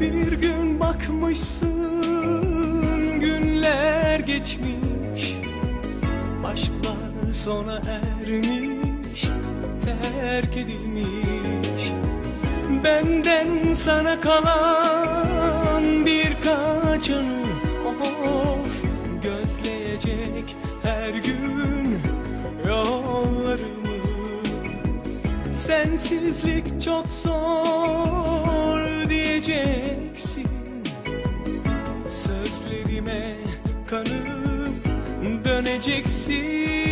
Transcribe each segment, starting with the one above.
Bir gün bakmışsın günler geçmiş. Aşklar sona ermiş terk edilmiş. Benden sana kalan birkaç anı Of gözleyecek her gün yollarımı. Sensizlik çok zor diyeceksin Sözlerime kanıp döneceksin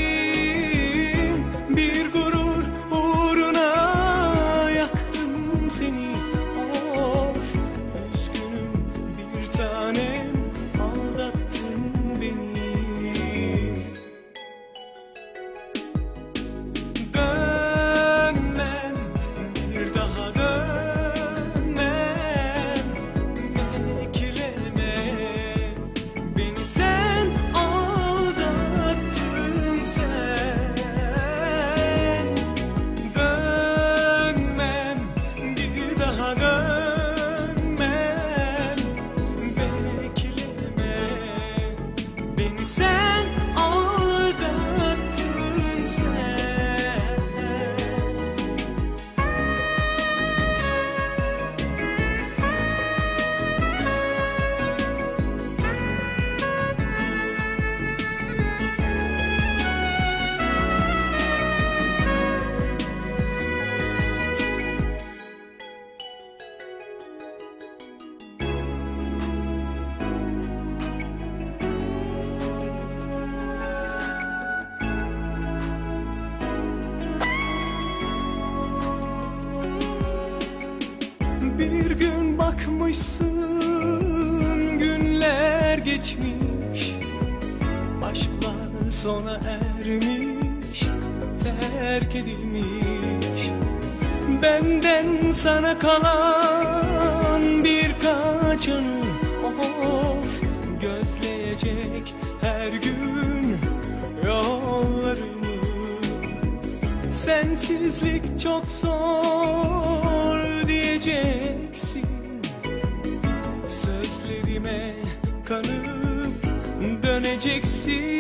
bakmışsın günler geçmiş. Aşklar sona ermiş terk edilmiş. Benden sana kalan birkaç anı Of gözleyecek her gün yollarımı Sensizlik çok zor diyeceksin döneceksin